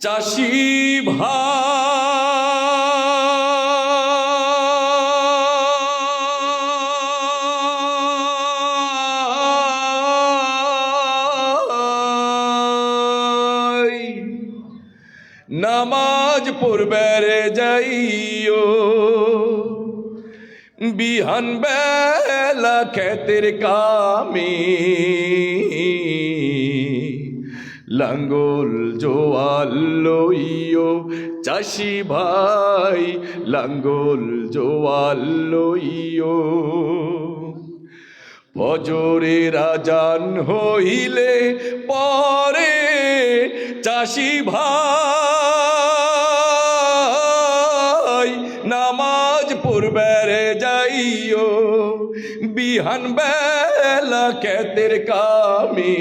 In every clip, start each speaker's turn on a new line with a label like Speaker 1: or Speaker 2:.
Speaker 1: চাষি ভাই নামাজ পড়বার যাইও। বিহান বেলা খেতের কামে। লাঙ্গল জোয়াল লইও, চাষি ভাই, লাঙ্গল জোয়াল লইও। ফজরে রাজান হইলে পরে চাষি ভাই, নামাজ পড়বার যাইও। বিহান বেলা কেতের কামে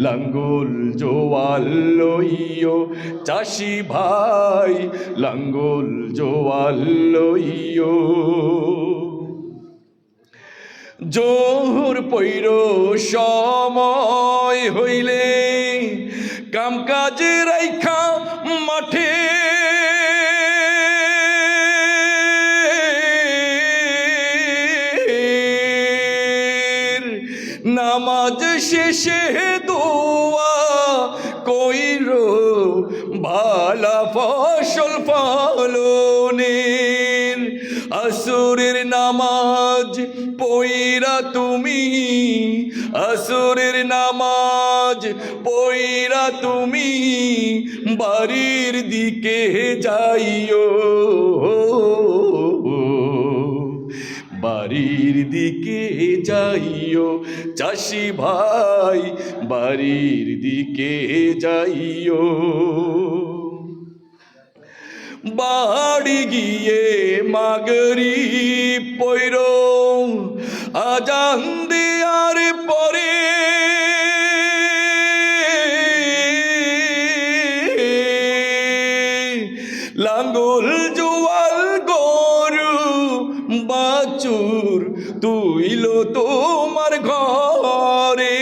Speaker 1: লাঙ্গল জোয়াল লইও চাষি ভাই, লাঙ্গল জোয়াল লইও জোহর পৈর সময় হইলে কাম কাজে রাইখা নামাজ শেষে দোয়া কইর ভালা ফসল ফলনের আসুরের নামাজ পইরা তুমি, আসুরের নামাজ পইরা তুমি বাড়ির দিকে যাইও। বাড়ির দিকে যাইও, চাষি ভাই, বাড়ির দিকে যাইও। বাড়ি গিয়ে মাগরি পৈর আজান দেয়ার পরে লাঙ্গল বাছুর তুইল তোমার ঘরে।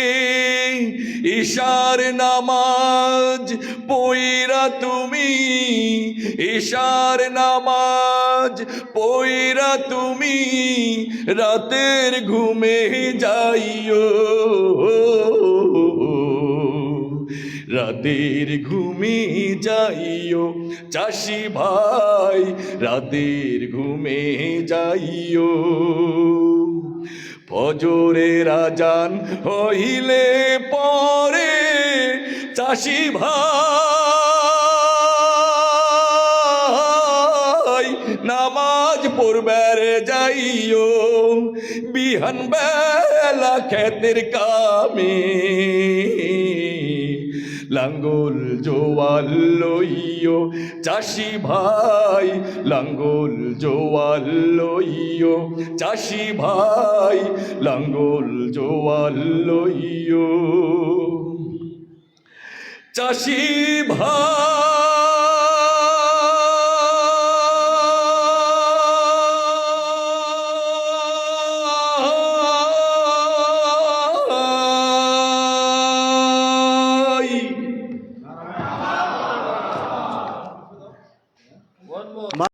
Speaker 1: ঈশার নামাজ পইরা তুমি, ঈশার নামাজ পইরা তুমি, রাতের ঘুমে যাইও। রাতের ঘুমে যাইও, চাষি ভাই, রাতের ঘুমে যাইও। ফজরে রাজান হইলে পরে চাষি ভাই, নামাজ পড়বার যাইও। বিহান বেলা খেতের কামে লাঙ্গল জোয়াল লইও চাষি ভাই, লাঙ্গল জোয়াল লইও চাষি ভাই, লাঙ্গল জোয়াল লইও চাষি ভাই